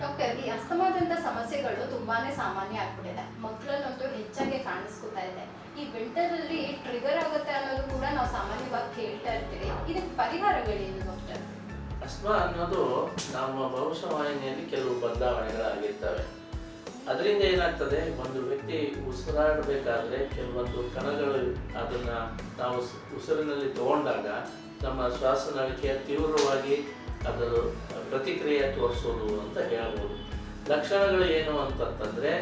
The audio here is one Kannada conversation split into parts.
ಡಾಕ್ಟರ್, ಈ ಅಸ್ತಮಾದಂತ ಸಮಸ್ಯೆಗಳು ತುಂಬಾನೇ ಸಾಮಾನ್ಯ ಆಗ್ಬಿಟ್ಟಿದೆ. ಮಕ್ಕಳಲ್ಲಂತೂ ಹೆಚ್ಚಾಗಿ ಕಾಣಿಸ್ಕೊತಾ ಇದೆ. ಈ ವಿಂಟರ್ ಅಲ್ಲಿ ಟ್ರಿಗರ್ ಆಗುತ್ತೆ ಅನ್ನೋದು ಕೂಡ ನಾವು ಸಾಮಾನ್ಯವಾಗಿ ಕೇಳ್ತಾ ಇರ್ತೀವಿ. ಇದಕ್ಕೆ ಪರಿಹಾರಗಳೇನು ಡಾಕ್ಟರ್? ಅಸ್ಮಾ ಅನ್ನೋದು ನಮ್ಮ ಭವಿಷ್ಯವಾಹಿನಿಯಲ್ಲಿ ಕೆಲವು ಬದಲಾವಣೆಗಳಾಗಿರ್ತವೆ. ಅದರಿಂದ ಏನಾಗ್ತದೆ? ಒಂದು ವ್ಯಕ್ತಿ ಉಸಿರಾಡಬೇಕಾದ್ರೆ ಕೆಲವೊಂದು ಕಣಗಳು ಅದನ್ನ ನಾವು ಉಸಿರಿನಲ್ಲಿ ತಗೊಂಡಾಗ ನಮ್ಮ ಶ್ವಾಸನಾಳಿಕೆಯ ತೀವ್ರವಾಗಿ ಅದರ ಪ್ರತಿಕ್ರಿಯೆ ತೋರಿಸೋದು ಅಂತ ಹೇಳ್ಬೋದು. ಲಕ್ಷಣಗಳು ಏನು ಅಂತಂತಂದರೆ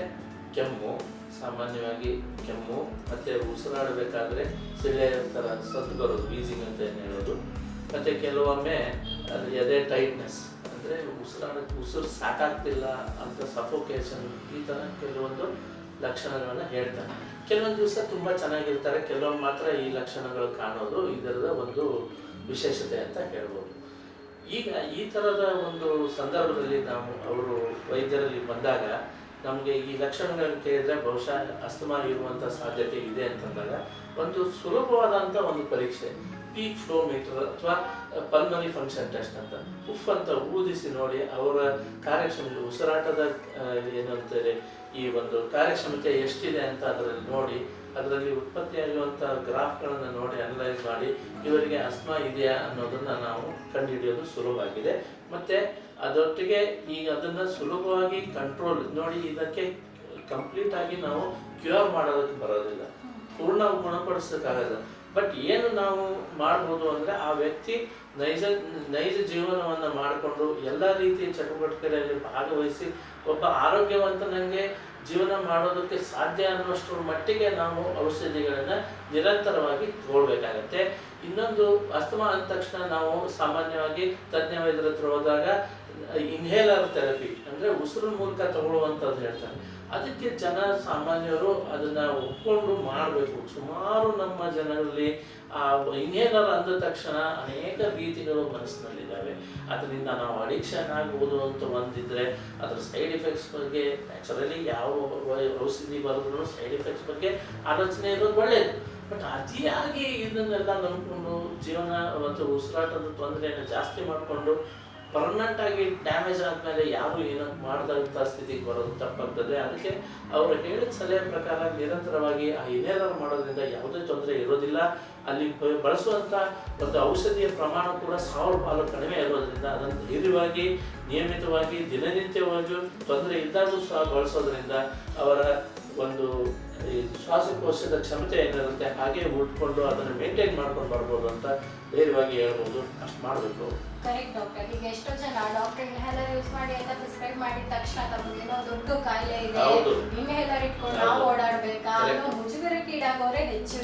ಕೆಮ್ಮು, ಸಾಮಾನ್ಯವಾಗಿ ಕೆಮ್ಮು, ಮತ್ತು ಉಸಿರಾಡಬೇಕಾದ್ರೆ ಸಿಳೆ ಥರ ಸದ್ದು ಬರೋದು ವೀಸಿಂಗ್ ಅಂತ ಏನು ಹೇಳೋದು. ಮತ್ತು ಕೆಲವೊಮ್ಮೆ ಅದು ಎದೆ ಟೈಟ್ನೆಸ್ ಅಂದರೆ ಉಸಿರಾಡಕ್ಕೆ ಉಸಿರು ಸಾಕಾಗ್ತಿಲ್ಲ ಅಂತ ಸಫೋಕೇಶನ್ ಈ ಥರ ಕೆಲವೊಂದು ಲಕ್ಷಣಗಳನ್ನ ಹೇಳ್ತಾರೆ. ಕೆಲವೊಂದು ದಿವಸ ತುಂಬ ಚೆನ್ನಾಗಿರ್ತಾರೆ, ಕೆಲವೊಮ್ಮೆ ಮಾತ್ರ ಈ ಲಕ್ಷಣಗಳು ಕಾಣೋದು ಇದರದ ಒಂದು ವಿಶೇಷತೆ ಅಂತ ಹೇಳ್ಬೋದು. ಈಗ ಈ ಥರದ ಒಂದು ಸಂದರ್ಭದಲ್ಲಿ ನಾವು ಅವರು ವೈದ್ಯರಲ್ಲಿ ಬಂದಾಗ ನಮಗೆ ಈ ಲಕ್ಷಣಗಳನ್ನು ಕೇಳಿದ್ರೆ ಬಹುಶಃ ಅಸ್ತಮಾ ಇರುವಂಥ ಸಾಧ್ಯತೆ ಇದೆ ಅಂತಂದಾಗ ಒಂದು ಸುಲಭವಾದಂಥ ಒಂದು ಪರೀಕ್ಷೆ. ಪೀಕ್ ಫ್ಲೋ ಮೀಟರ್ ಅಥವಾ ಪಲ್ಮನಿ ಫಂಕ್ಷನ್ ಟೆಸ್ಟ್ ಅಂತ. ಉಫ್ ಅಂತ ಊದಿಸಿ ನೋಡಿ ಅವರ ಕಾರ್ಯಕ್ಷಮತೆ, ಉಸಿರಾಟದ ಏನಂತಾರೆ ಈ ಒಂದು ಕಾರ್ಯಕ್ಷಮತೆ ಎಷ್ಟಿದೆ ಅಂತ ಅದರಲ್ಲಿ ನೋಡಿ ಅದರಲ್ಲಿ ಉತ್ಪತ್ತಿಯಾಗುವಂಥ ಗ್ರಾಫ್ಗಳನ್ನು ನೋಡಿ ಅನಲೈಸ್ ಮಾಡಿ ಇವರಿಗೆ ಅಸ್ಮಾ ಇದೆಯಾ ಅನ್ನೋದನ್ನ ನಾವು ಕಂಡುಹಿಡಿಯೋದು ಸುಲಭ ಆಗಿದೆ ಮತ್ತೆ ಅದೊಟ್ಟಿಗೆ ಈಗ ಅದನ್ನ ಸುಲಭವಾಗಿ ಕಂಟ್ರೋಲ್ ನೋಡಿ ಇದಕ್ಕೆ ಕಂಪ್ಲೀಟ್ ಆಗಿ ನಾವು ಕ್ಯೂರ್ ಮಾಡೋದಕ್ಕೆ ಬರೋದಿಲ್ಲ. ಪೂರ್ಣ ಗುಣಪಡಿಸೋಕ್ಕಾಗಲ್ಲ. ಬಟ್ ಏನು ನಾವು ಮಾಡ್ಬೋದು ಅಂದ್ರೆ ಆ ವ್ಯಕ್ತಿ ನೈಜ ನೈಜ ಜೀವನವನ್ನು ಮಾಡಿಕೊಂಡು ಎಲ್ಲ ರೀತಿಯ ಚಟುವಟಿಕೆಗಳಲ್ಲಿ ಭಾಗವಹಿಸಿ ಒಬ್ಬ ಆರೋಗ್ಯವಂತನಂಗೆ ಜೀವನ ಮಾಡೋದಕ್ಕೆ ಸಾಧ್ಯ ಅನ್ನೋಷ್ಟರ ಮಟ್ಟಿಗೆ ನಾವು ಔಷಧಿಗಳನ್ನು ನಿರಂತರವಾಗಿ ತಗೊಳ್ಬೇಕಾಗತ್ತೆ. ಇನ್ನೊಂದು ಅಸ್ತಮಾ ಅಂದ ತಕ್ಷಣ ನಾವು ಸಾಮಾನ್ಯವಾಗಿ ತಜ್ಞ ವೈದ್ಯರ ಹತ್ರ ಹೋದಾಗ ಇನ್ಹೇಲರ್ ಥೆರಪಿ ಅಂದ್ರೆ ಉಸಿರು ಮೂಲಕ ತಗೊಳ್ಳುವಂಥದ್ದು ಹೇಳ್ತಾರೆ. ಅದಕ್ಕೆ ಜನ ಸಾಮಾನ್ಯರು ಅದನ್ನ ಒಪ್ಕೊಂಡು ಮಾಡಬೇಕು. ಸುಮಾರು ನಮ್ಮ ಜನರಲ್ಲಿ ಆ ಇನ್ಹೇಲರ್ ಅಂದ ತಕ್ಷಣ ಅನೇಕ ರೀತಿಗಳು ಮನಸ್ಸಿನಲ್ಲಿದ್ದಾವೆ ಅದರಿಂದ ನಾವು ಅಡಿಕ್ಷನ್ ಆಗ್ಬೋದು ಅಂತ ಬಂದಿದ್ರೆ ಅದರ ಸೈಡ್ ಎಫೆಕ್ಟ್ಸ್ ಬಗ್ಗೆ ನ್ಯಾಚುರಲಿ ಯಾವ ಔಷಧಿ ಬರೆದ್ರು ಸೈಡ್ ಎಫೆಕ್ಟ್ಸ್ ಬಗ್ಗೆ ಆಲೋಚನೆ ಇರೋದು ಒಳ್ಳೇದು. ಬಟ್ ಅತಿಯಾಗಿ ಇದನ್ನೆಲ್ಲ ನಂಬಿಕೊಂಡು ಜೀವನ ಮತ್ತು ಉಸಿರಾಟದ ತೊಂದರೆಯನ್ನು ಜಾಸ್ತಿ ಮಾಡಿಕೊಂಡು ಪರ್ಮನೆಂಟ್ ಆಗಿ ಡ್ಯಾಮೇಜ್ ಆದ್ಮೇಲೆ ಯಾರು ಏನೋ ಮಾಡಿದಂಥ ಸ್ಥಿತಿಗೆ ಬರೋದು ತಪ್ಪಾಗ್ತದೆ. ಅದಕ್ಕೆ ಅವರು ಹೇಳಿದ ಸಲಹೆ ಪ್ರಕಾರ ನಿರಂತರವಾಗಿ ಆ ಇನ್ಹೇಲರ್ ಮಾಡೋದ್ರಿಂದ ಯಾವುದೇ ತೊಂದರೆ ಇರೋದಿಲ್ಲ. ಅಲ್ಲಿ ಬಳಸುವಂಥ ಒಂದು ಔಷಧಿಯ ಪ್ರಮಾಣ ಕೂಡ ಸಾವಿರ ಪಾಲು ಕಡಿಮೆ ಇರೋದ್ರಿಂದ ಅದನ್ನು ಧೈರ್ಯವಾಗಿ, ನಿಯಮಿತವಾಗಿ, ದಿನನಿತ್ಯವಾಗಿಯೂ ತೊಂದರೆ ಇದ್ದಾಗೂ ಸಹ ಬಳಸೋದ್ರಿಂದ ಅವರ ಒಂದು ಈ ಶ್ವಾಸಕೋಶದ ಕ್ಷಮತೆ ಏನಿರುತ್ತೆ ಹಾಗೆ ಉಟ್ಕೊಂಡು ಅದನ್ನು ಮೇಂಟೈನ್ ಮಾಡ್ಕೊಂಡು ಬರ್ಬೋದು ಅಂತ ಧೈರ್ಯವಾಗಿ ಹೇಳ್ಬೋದು. ಅಷ್ಟು ಮಾಡಬೇಕು. ಕರೆಕ್ಟ್ ಡಾಕ್ಟರ್ ಈಗ ಎಷ್ಟೋ ಜನ ಡಾಕ್ಟರ್ ಇನ್ಹೇಲರ್ ಯೂಸ್ ಮಾಡಿ ಅಂತ ಪ್ರಿಸ್ಕ್ರೈಬ್ ಮಾಡಿದ ತಕ್ಷಣ ಏನೋ ದೊಡ್ಡ ಕಾಯಿಲೆ ಇದೆ. ಇನ್ಹೇಲರ್ ಇಟ್ಕೊಂಡು ನಾವು. ಓಡಾಡ್ಬೇಕಾ? ಅನ್ನೋ. ಮುಜುಗರಕ್ಕೀಡಾಗೋರೆ ಹೆಚ್ಚು.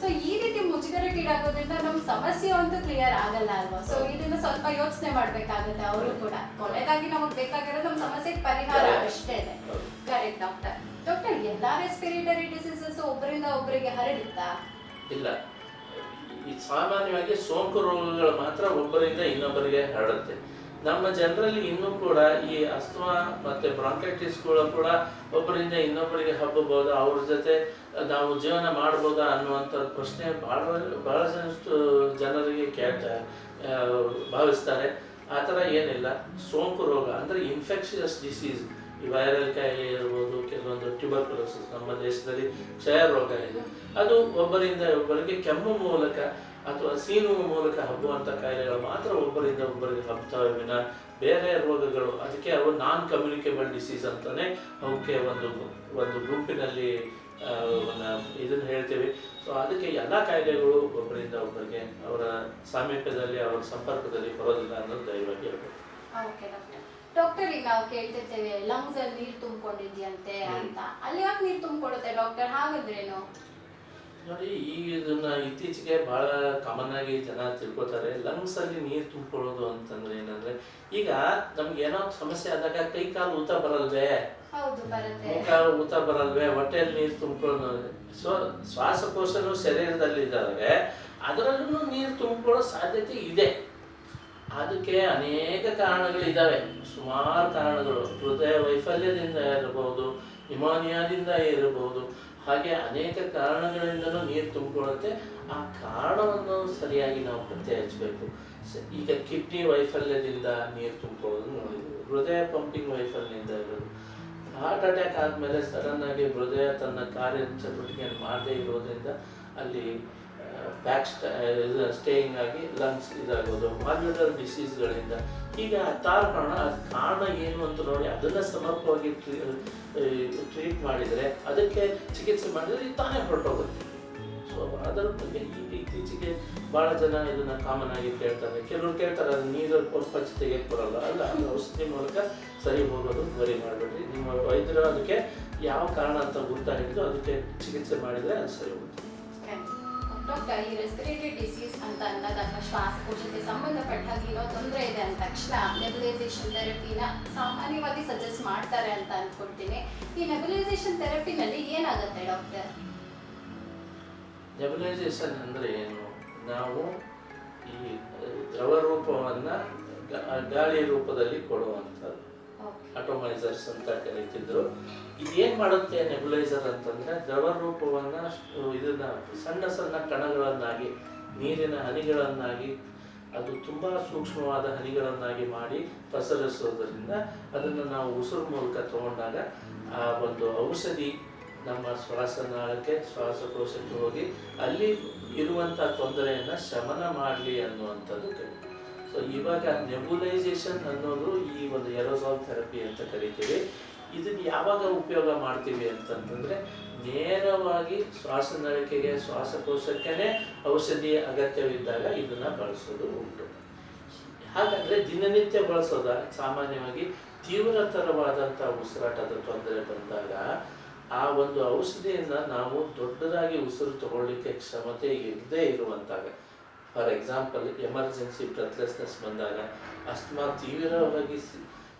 ಸೊ ಈ ರೀತಿ ಮುಜುಗರಕ್ಕೀಡಾಗೋದ್ರಿಂದ ನಮ್ಮ ಸಮಸ್ಯೆ ಅಂತೂ ಕ್ಲಿಯರ್ ಆಗಲ್ಲ ಅಲ್ವಾ? ಸೊ ಇದನ್ನ ಸ್ವಲ್ಪ ಯೋಚನೆ ಮಾಡ್ಬೇಕಾಗುತ್ತೆ ಅವರು ಕೂಡ. ಕೊನೆಗಾಗಿ ನಮಗೆ ಬೇಕಾಗಿರೋದು ನಮ್ಮ ಸಮಸ್ಯೆಗೆ ಪರಿಹಾರ. ಅಷ್ಟೇ ಇದೆ. Correct doctor doctor respiratory diseases ಒಬ್ಬರಿಂದ ಒಬ್ಬರಿಗೆ ಹರಡುತ್ತಾ? ಇಲ್ಲ. ಈ ಸಾಮಾನ್ಯವಾಗಿ ಸೋಂಕು ರೋಗಗಳು ಮಾತ್ರ ಒಬ್ಬರಿಂದ ಇನ್ನೊಬ್ಬರಿಗೆ ಹರಡುತ್ತೆ. ನಮ್ಮ ಜನರಲ್ಲಿ ಇನ್ನೂ ಕೂಡ ಈ ಅಸ್ತಮಾ ಮತ್ತೆ ಬ್ರಾಂಕೈಟಿಸ್ಗಳು ಕೂಡ ಒಬ್ಬರಿಂದ ಇನ್ನೊಬ್ಬರಿಗೆ ಹಬ್ಬಬಹುದು. ಅವ್ರ ಜೊತೆ ನಾವು ಜೀವನ ಮಾಡ್ಬೋದಾ ಅನ್ನುವಂಥ ಪ್ರಶ್ನೆ ಬಹಳ ಬಹಳಷ್ಟು ಜನರಿಗೆ ಆ, ಭಾವಿಸ್ತಾರೆ. ಆ ಥರ ಏನಿಲ್ಲ. ಸೋಂಕು ರೋಗ ಅಂದರೆ ಇನ್ಫೆಕ್ಷಿಯಸ್ ಡಿಸೀಸ್ ಈ ವೈರಲ್ ಕಾಯಿಲೆ ಇರ್ಬೋದು, ಕೆಲವೊಂದು ಟ್ಯೂಬರ್ಕುಲೋಸಿಸ್ ನಮ್ಮ ದೇಶದಲ್ಲಿ ಕ್ಷಯ ರೋಗ ಇದೆ. ಅದು ಒಬ್ಬರಿಂದ ಒಬ್ಬರಿಗೆ ಕೆಮ್ಮು ಮೂಲಕ ಅಥವಾ ಸೀನು ಮೂಲಕ ಹಬ್ಬುವಂಥ ಕಾಯಿಲೆಗಳು ಮಾತ್ರ ಒಬ್ಬರಿಂದ ಒಬ್ಬರಿಗೆ ಹಬ್ತವೆ ವಿನ ಬೇರೆ ರೋಗಗಳು. ಅದಕ್ಕೆ ಅವು ನಾನ್ ಕಮ್ಯುನಿಕೇಬಲ್ ಡಿಸೀಸ್ ಅಂತಾನೆ ಅವಕ್ಕೆ ಒಂದು ಒಂದು ಗುಂಪಿನಲ್ಲಿ ಇದನ್ನು ಹೇಳ್ತೀವಿ. ಸೊ ಅದಕ್ಕೆ ಎಲ್ಲ ಕಾಯಿಲೆಗಳು ಒಬ್ಬರಿಂದ ಒಬ್ಬರಿಗೆ ಅವರ ಸಾಮೀಪ್ಯದಲ್ಲಿ ಅವರ ಸಂಪರ್ಕದಲ್ಲಿ ಬರೋದಿಲ್ಲ ಅನ್ನೋದು ದಯವಾಗಿ ಹೇಳ್ಬೋದು ಡಾಕ್ಟರ್ ಈಗ ನಾವು ಕೇಳ್ತಿರ್ತೇವೆ ಲಂಗ್ಸ್ ಅಲ್ಲಿ ನೀರ್ ತುಂಬಿಕೊಂಡಿದ್ಯಂತೆ ಅಂತ. ಅಲ್ಲಿ ಯಾಕೆ ನೀರ್ ತುಂಬಿಕೊಡುತ್ತೆ ಡಾಕ್ಟರ್ ಹಾಗಂದ್ರೇನು? ನೋಡಿ ಈಗ ಇದನ್ನ ಇತ್ತೀಚೆಗೆ ಬಹಳ ಕಾಮನ್ ಆಗಿ ಜನ ತಿಳ್ಕೊತಾರೆ ಲಂಗ್ಸ್ ಅಲ್ಲಿ ನೀರು ತುಂಬಿಕೊಳ್ಳೋದು ಅಂತಂದ್ರೆ ಏನಂದ್ರೆ ಈಗ ನಮ್ಗೆ ಏನೋ ಸಮಸ್ಯೆ ಆದಾಗ ಕೈ ಕಾಲು ಊತ ಬರಲ್ವೇ? ಮುಖ ಊತ ಬರಲ್ವೇ? ಹೊಟ್ಟೆಯಲ್ಲಿ ನೀರು ತುಂಬಿಕೊಳ್ಳೋದು ಸೊ ಶ್ವಾಸಕೋಶನು ಶರೀರದಲ್ಲಿ ಇದ್ದಾವೆ ಅದರಲ್ಲೂ ನೀರು ತುಂಬಿಕೊಳ್ಳೋ ಸಾಧ್ಯತೆ ಇದೆ. ಅದಕ್ಕೆ ಅನೇಕ ಕಾರಣಗಳಿದ್ದಾವೆ. ಸುಮಾರು ಕಾರಣಗಳು. ಹೃದಯ ವೈಫಲ್ಯದಿಂದ ಇರಬಹುದು ನಿಮೋನಿಯಾದಿಂದ ಇರಬಹುದು. ಹಾಗೆ ಅನೇಕ ಕಾರಣಗಳಿಂದಲೂ ನೀರು ತುಂಬಿಕೊಳ್ಳುತ್ತೆ. ಆ ಕಾರಣವನ್ನು ಸರಿಯಾಗಿ ನಾವು ಪತ್ತೆ ಹಚ್ಚಬೇಕು ಈಗ ಕಿಡ್ನಿ ವೈಫಲ್ಯದಿಂದ ನೀರು ತುಂಬಿಕೊಳ್ಳೋದು ನೋಡಿದ್ವಿ. ಹೃದಯ ಪಂಪಿಂಗ್ ವೈಫಲ್ಯದಿಂದ ಇರೋದು. ಹಾರ್ಟ್ ಅಟ್ಯಾಕ್ ಆದಮೇಲೆ ಸಡನ್ನಾಗಿ ಹೃದಯ ತನ್ನ ಕಾರ್ಯ ಚಟುವಟಿಕೆಯನ್ನು ಮಾಡದೇ ಇರೋದ್ರಿಂದ ಅಲ್ಲಿ ಬ್ಯಾಕ್ ಸ್ಟೇಯಿಂಗ್ ಆಗಿ ಲಂಗ್ಸ್ ಇದಾಗೋದು. ಮಾಲ್ಯುಲರ್ ಡಿಸೀಸ್ಗಳಿಂದ ಈಗ ಹತ್ತಾರು ಕಾರಣ ಅದು ಕಾರಣ ಏನು ಅಂತ ನೋಡಿ ಅದನ್ನು ಸಮರ್ಪವಾಗಿ ಟ್ರೀಟ್ ಮಾಡಿದರೆ ಅದಕ್ಕೆ ಚಿಕಿತ್ಸೆ ಮಾಡಿದರೆ ತಾನೇ ಹೊರಟೋಗುತ್ತೆ. ಸೊ ಅದರ ಬಗ್ಗೆ ಈಗ ಇತ್ತೀಚೆಗೆ ಭಾಳ ಜನ ಇದನ್ನ ಕಾಮನ್ ಆಗಿ ಕೇಳ್ತಾರೆ. ಕೆಲವರು ಕೇಳ್ತಾರೆ, ಅದು ನೀರು ಪಚ್ಚ ತೆಗೆಯಕ್ಕೆ ಬರಲ್ಲ. ಅಲ್ಲ, ಅದು ಔಷಧಿ ಮೂಲಕ ಸರಿ ಹೋಗೋದು ವರಿ ಮಾಡಬೇಡ್ರಿ. ನಿಮ್ಮ ವೈದ್ಯರು ಅದಕ್ಕೆ ಯಾವ ಕಾರಣ ಅಂತ ಗೊತ್ತಾಗಿದ್ದು ಅದಕ್ಕೆ ಚಿಕಿತ್ಸೆ ಮಾಡಿದರೆ ಅದು ಸರಿ ಡಾಕ್ಟರ್ ಈ ರೆಸ್ಪಿರೇಟರಿ ಡಿಸೀಸ್ ಅಂತ ಅಂದಾಗ ಅಥವಾ ಶ್ವಾಸಕೋಶಕ್ಕೆ ಸಂಬಂಧಪಟ್ಟ ಹಾಗೆ ಏನೋ ತೊಂದರೆ ಇದೆ ಅಂದ ತಕ್ಷಣ ನೆಬುಲೈಸೇಷನ್ ಥೆರಪಿನ ಸಾಮಾನ್ಯವಾಗಿ ಸಜೆಸ್ಟ್ ಮಾಡ್ತಾರೆ ಅಂತ ಅಂದ್ಕೊಳ್ತೀನಿ ಈ ನೆಬುಲೈಸೇಷನ್ ಥೆರಪಿನಲ್ಲಿ ಏನಾಗುತ್ತೆ ಡಾಕ್ಟರ್ ನೆಬುಲೈಸೇಷನ್ ಅಂದರೆ ಏನು? ನಾವು ಈ ದ್ರವ ರೂಪವನ್ನು ಗಾಳಿ ರೂಪದಲ್ಲಿ ಕೊಡುವಂಥದ್ದು. ಅಟೋಮೈಸರ್ಸ್ ಅಂತ ಕರೀತಿದ್ರು. ಇದೇನ್ ಮಾಡುತ್ತೆ ನೆಬುಲೈಸರ್ ಅಂತಂದ್ರೆ ದ್ರವ ರೂಪವನ್ನ ಇದನ್ನ, ಸಣ್ಣ ಸಣ್ಣ ಕಣಗಳನ್ನಾಗಿ, ನೀರಿನ ಹನಿಗಳನ್ನಾಗಿ, ಅದು ತುಂಬಾ ಸೂಕ್ಷ್ಮವಾದ ಹನಿಗಳನ್ನಾಗಿ ಮಾಡಿ ಪಸರಿಸೋದ್ರಿಂದ ಅದನ್ನು ನಾವು ಉಸಿರು ಮೂಲಕ ತಗೊಂಡಾಗ ಆ ಒಂದು ಔಷಧಿ ನಮ್ಮ ಶ್ವಾಸನಾಳಕ್ಕೆ, ಶ್ವಾಸಕೋಶಕ್ಕೆ ಹೋಗಿ ಅಲ್ಲಿ ಇರುವಂಥ ತೊಂದರೆಯನ್ನ ಶಮನ ಮಾಡಲಿ ಅನ್ನುವಂಥದ್ದು ಸೊ ಇವಾಗ ನೆಬುಲೈಸೇಷನ್ ಅನ್ನೋದು ಈ ಒಂದು ಎರೋಸಾಲ್ ಥೆರಪಿ ಅಂತ ಕರಿತೀವಿ. ಇದನ್ನ ಯಾವಾಗ ಉಪಯೋಗ ಮಾಡ್ತೀವಿ ಅಂತಂತಂದ್ರೆ ನೇರವಾಗಿ ಶ್ವಾಸನಳಿಕೆಗೆ ಶ್ವಾಸಕೋಶಕ್ಕೇ ಔಷಧಿಯ ಅಗತ್ಯವಿದ್ದಾಗ ಇದನ್ನ ಬಳಸೋದು ಉಂಟು. ಹಾಗಾದ್ರೆ ದಿನನಿತ್ಯ ಬಳಸೋದ? ಸಾಮಾನ್ಯವಾಗಿ ತೀವ್ರತರವಾದಂಥ ಉಸಿರಾಟದ ತೊಂದರೆ ಬಂದಾಗ ಆ ಒಂದು ಔಷಧಿಯನ್ನ ನಾವು ದೊಡ್ಡದಾಗಿ ಉಸಿರು ತಗೊಳ್ಳಿಕ್ಕೆ ಕ್ಷಮತೆ ಇರದೇ ಇರುವಂತಾಗ ಫಾರ್ ಎಕ್ಸಾಂಪಲ್ ಎಮರ್ಜೆನ್ಸಿ ಬ್ರೆತ್ಲೆಸ್ನೆಸ್ ಬಂದಾಗ ಅಸ್ತಮಾ ತೀವ್ರವಾಗಿ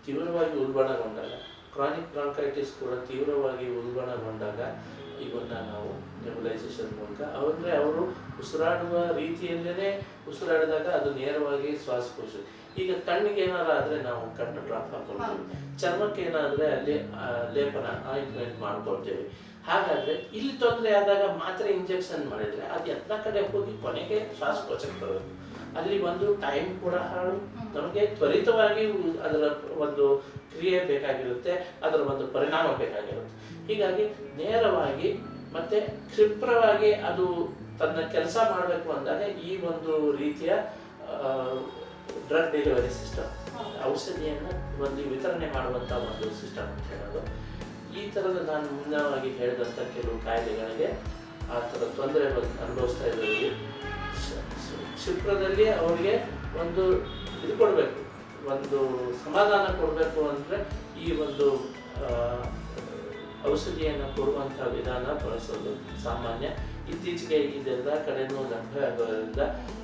ತೀವ್ರವಾಗಿ ಉಲ್ಬಣಗೊಂಡಾಗ ಕ್ರಾನಿಕ್ ಬ್ರಾಂಕೈಟಿಸ್ ಕೂಡ ತೀವ್ರವಾಗಿ ಉಲ್ಬಣಗೊಂಡಾಗ ಇವನ್ನ ನಾವು ನೆಬುಲೈಸೇಷನ್ ಮೂಲಕ ಅಂದರೆ ಅವರು ಉಸಿರಾಡುವ ರೀತಿಯಲ್ಲೇ ಉಸಿರಾಡಿದಾಗ ಅದು ನೇರವಾಗಿ ಶ್ವಾಸಕೋಶ. ಈಗ ಕಣ್ಣಿಗೆ ಏನಾರ ಆದರೆ ನಾವು ಕಣ್ಣು ಡ್ರಾಪ್ ಹಾಕೊಳ್ತೀವಿ. ಚರ್ಮಕ್ಕೆ ಏನಾದರೆ ಅಲ್ಲಿ ಲೇಪನ ಆಯಿಂಟ್ಮೆಂಟ್ ಮಾಡ್ಕೊಳ್ತೇವೆ. ಹಾಗಾದ್ರೆ ಇಲ್ಲಿ ತೊಂದರೆ ಆದಾಗ ಮಾತ್ರ ಇಂಜೆಕ್ಷನ್ ಮಾಡಿದ್ರೆ ಅದು ಎಲ್ಲ ಕಡೆ ಹೋಗಿ ಕೊನೆಗೆ ಶ್ವಾಸಕೋಶಕ್ಕೆ ಬರೋದು ಅಲ್ಲಿ ಒಂದು ಟೈಮ್ ಕೂಡ ಹಾಳು. ನಮಗೆ ತ್ವರಿತವಾಗಿ ಅದರ ಒಂದು ಕ್ರಿಯೆ ಬೇಕಾಗಿರುತ್ತೆ ಅದರ ಒಂದು ಪರಿಣಾಮ ಬೇಕಾಗಿರುತ್ತೆ. ಹೀಗಾಗಿ ನೇರವಾಗಿ ಮತ್ತೆ ಕ್ಷಿಪ್ರವಾಗಿ ಅದು ತನ್ನ ಕೆಲಸ ಮಾಡಬೇಕು ಅಂದಾಗ ಈ ಒಂದು ರೀತಿಯ ಡ್ರಗ್ ಡೆಲಿವರಿ ಸಿಸ್ಟಮ್ ಔಷಧಿಯನ್ನು ಒಂದು ವಿತರಣೆ ಮಾಡುವಂಥ ಒಂದು ಸಿಸ್ಟಮ್ ಅಂತ ಹೇಳೋದು. ಈ ಥರದ ನಾನು ಮುನ್ನವಾಗಿ ಹೇಳಿದಂಥ ಕೆಲವು ಕಾಯಿಲೆಗಳಿಗೆ ಆ ಥರ ತೊಂದರೆ ಅನುಭವಿಸ್ತಾ ಶ- ಕ್ಷಿಪ್ರದಲ್ಲಿ ಅವರಿಗೆ ಒಂದು ಇದು ಕೊಡಬೇಕು, ಒಂದು ಸಮಾಧಾನ ಕೊಡಬೇಕು ಅಂದರೆ ಈ ಒಂದು ಔಷಧಿಯನ್ನು ಕೊಡುವಂಥ ವಿಧಾನ ಬಳಸೋದು ಸಾಮಾನ್ಯ. ಇತ್ತೀಚೆಗೆ ಇದೆಲ್ಲ ಕಡೆನೂ ಲಭ್ಯ ಆಗೋದ್ರಿಂದ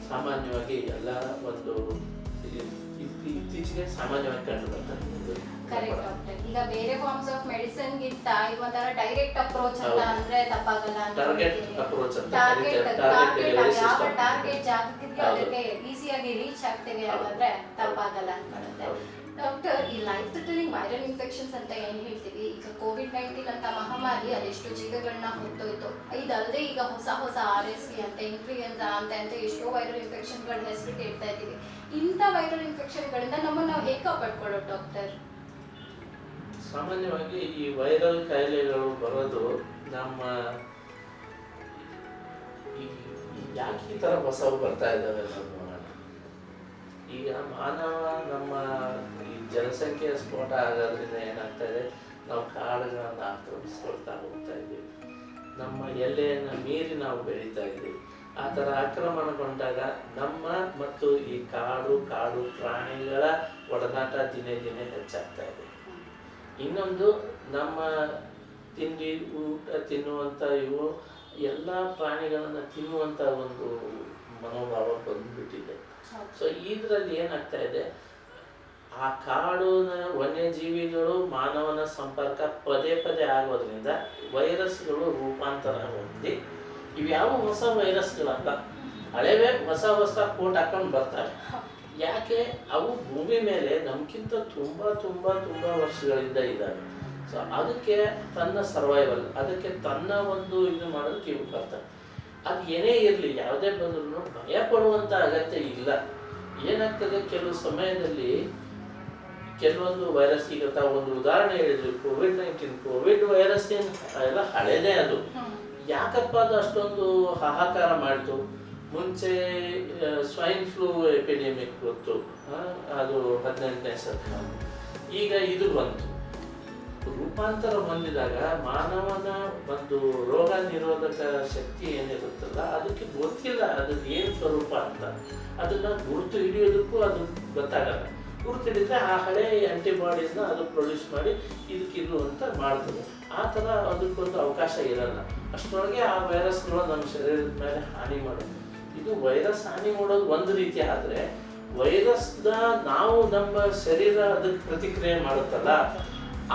ಸಾಮಾನ್ಯವಾಗಿ ಎಲ್ಲ ಒಂದು ಇತ್ತೀಚೆಗೆ ಸಾಮಾನ್ಯವಾಗಿ ಕಂಡು ಬರ್ತಾ ಕರೆಕ್ಟ್ ಡಾಕ್ಟರ್ ಈಗ ಬೇರೆ ಫಾರ್ಮ್ಸ್ ಆಫ್ ಮೆಡಿಸಿನ್ ಗಿಂತ ಇದು ಒಂಥರ ಡೈರೆಕ್ಟ್ ಅಪ್ರೋಚ್ ಅಂತ ಅಂದ್ರೆ ತಪ್ಪಾಗಲ್ಲ ಅಂತ ಟಾರ್ಗೆಟ್. ಅಪ್ರೋಚ್ ಅಂತ. ಟಾರ್ಗೆಟ್ ಟಾರ್ಗೆಟ್ ಯಾವ ಟಾರ್ಗೆಟ್ ಅದಕ್ಕೆ ಈಸಿಯಾಗಿ ರೀಚ್ ಆಗ್ತೇವೆ ಅಂತಂದ್ರೆ ತಪ್ಪಾಗಲ್ಲ ಅಂತ. ಡಾಕ್ಟರ್ ಈ ಲೈಫ್ ಥ್ರೆಟನಿಂಗ್ ವೈರಲ್ ಇನ್ಫೆಕ್ಷನ್ಸ್ ಅಂತ ಏನು ಹೇಳ್ತೀವಿ? ಈಗ ಕೋವಿಡ್ ನೈನ್ಟೀನ್ ಅಂತ ಮಹಾಮಾರಿ ಅದೆಷ್ಟು ಜೀವಗಳನ್ನ ಹೊತ್ತೋಯ್ತು ಇದಲ್ಲದೆ ಈಗ ಹೊಸ ಹೊಸ ಆರ್ ಎಸ್ ವಿ ಅಂತ ಇನ್ಫ್ಲೂಯೆನ್ಸಾ ಅಂತ ಅಂತ ಎಷ್ಟೋ ವೈರಲ್ ಇನ್ಫೆಕ್ಷನ್ಗಳ ಹೆಸರು ಕೇಳ್ತಾ ಇದ್ದೀವಿ. ಇಂಥ ವೈರಲ್ ಇನ್ಫೆಕ್ಷನ್ಗಳಿಂದ ನಮ್ಮನ್ನು ನಾವು ಹೇಗೆ ಕಾಪಾಡ್ಕೊಳ್ಳೋದು ಡಾಕ್ಟರ್ ಸಾಮಾನ್ಯವಾಗಿ ಈ ವೈರಲ್ ಕಾಯಿಲೆಗಳು ಬರೋದು ನಮ್ಮ ಯಾಕೆ ಈ ಥರ ಹೊಸವು ಬರ್ತಾ ಇದ್ದಾವೆ ಈಗ ಮಾನವ ನಮ್ಮ ಈ ಜನಸಂಖ್ಯೆಯ ಸ್ಫೋಟ ಆಗೋದ್ರಿಂದ ಏನಾಗ್ತಾ ಇದೆ? ನಾವು ಕಾಡುಗಳನ್ನು ಆಕ್ರಮಿಸ್ಕೊಳ್ತಾ ಹೋಗ್ತಾ ಇದ್ದೀವಿ. ನಮ್ಮ ಎಲೆಯನ್ನು ಮೀರಿ ನಾವು ಬೆಳೀತಾ ಇದ್ದೀವಿ. ಆ ಥರ ಆಕ್ರಮಣಗೊಂಡಾಗ ನಮ್ಮ ಮತ್ತು ಈ ಕಾಡು ಕಾಡು ಪ್ರಾಣಿಗಳ ಒಡನಾಟ ದಿನೇ ದಿನೇ ಹೆಚ್ಚಾಗ್ತಾ ಇದೆ. ಇನ್ನೊಂದು ನಮ್ಮ ತಿಂಡಿ ಊಟ ತಿನ್ನುವಂಥ ಇವು ಎಲ್ಲ ಪ್ರಾಣಿಗಳನ್ನು ತಿನ್ನುವಂಥ ಒಂದು ಮನೋಭಾವ ಬಂದುಬಿಟ್ಟಿದೆ. ಸೊ ಇದರಲ್ಲಿ ಏನಾಗ್ತಾ ಇದೆ? ಆ ಕಾಡಿನ ವನ್ಯಜೀವಿಗಳು ಮಾನವನ ಸಂಪರ್ಕ ಪದೇ ಪದೇ ಆಗೋದ್ರಿಂದ ವೈರಸ್ಗಳು ರೂಪಾಂತರ ಹೊಂದಿ ಇವ್ಯಾವ ಹೊಸ ವೈರಸ್ಗಳಲ್ಲ ಹಳೆವೇ ಹೊಸ ಹೊಸ ಕೋಟ್ ಹಾಕೊಂಡು ಬರ್ತಾರೆ. ಯಾಕೆ? ಅವು ಭೂಮಿ ಮೇಲೆ ನಮ್ಗಿಂತ ತುಂಬಾ ತುಂಬಾ ತುಂಬಾ ವರ್ಷಗಳಿಂದ ಇದ್ದಾವೆ. ಸೊ ಅದಕ್ಕೆ ತನ್ನ ಸರ್ವೈವಲ್ ಅದಕ್ಕೆ ತನ್ನ ಒಂದು ಇದು ಮಾಡೋದಕ್ಕೆ ಇವು ಬರ್ತಾರೆ ಅದು ಏನೇ ಇರಲಿ ಯಾವುದೇ ಬಂದ್ರೂ ಭಯ ಪಡುವಂಥ ಅಗತ್ಯ ಇಲ್ಲ. ಏನಾಗ್ತದೆ? ಕೆಲವು ಸಮಯದಲ್ಲಿ ಕೆಲವೊಂದು ವೈರಸ್ ಈಗ ತಾವು ಒಂದು ಉದಾಹರಣೆ ಹೇಳಿದ್ರು ಕೋವಿಡ್ ನೈನ್ಟೀನ್ ಕೋವಿಡ್ ವೈರಸ್ ಏನು ಎಲ್ಲ ಹಳೇದೇ ಅದು. ಯಾಕಪ್ಪ ಅದು ಅಷ್ಟೊಂದು ಹಾಹಾಕಾರ ಮಾಡಿತು? ಮುಂಚೆ ಸ್ವೈನ್ ಫ್ಲೂ ಎಪಿಡೆಮಿಕ್ ಗೊತ್ತು ಅದು ಹದಿನೆಂಟನೇ ಶತಮಾನ. ಈಗ ಇದು ಬಂತು. ರೂಪಾಂತರ ಹೊಂದಿದಾಗ ಮಾನವನ ಒಂದು ರೋಗ ನಿರೋಧಕ ಶಕ್ತಿ ಏನಿರುತ್ತಲ್ಲ, ಅದಕ್ಕೆ ಗೊತ್ತಿಲ್ಲ ಅದು ಏನು ಸ್ವರೂಪ ಅಂತ. ಅದನ್ನ ಗುರುತು ಹಿಡಿಯೋದಕ್ಕೂ ಅದು ಗೊತ್ತಾಗಲ್ಲ. ಗುರುತು ಹಿಡಿದ್ರೆ ಆ ಹಳೆ ಆಂಟಿಬಾಡೀಸ್ನ ಅದು ಪ್ರೊಡ್ಯೂಸ್ ಮಾಡಿ ಇದಕ್ಕಿದು ಅಂತ ಮಾಡ್ತದೆ. ಆ ಥರ ಅದಕ್ಕೊಂದು ಅವಕಾಶ ಇರಲ್ಲ. ಅಷ್ಟರೊಳಗೆ ಆ ವೈರಸ್ಗಳು ನಮ್ಮ ಶರೀರದ ಮೇಲೆ ಹಾನಿ ಮಾಡೋದು ಇದು ವೈರಸ್ ಹಾನಿ ಮಾಡೋದು ಒಂದು ರೀತಿ ಆದರೆ ವೈರಸ್ನ ನಾವು ನಮ್ಮ ಶರೀರ ಅದಕ್ಕೆ ಪ್ರತಿಕ್ರಿಯೆ ಮಾಡುತ್ತಲ್ಲ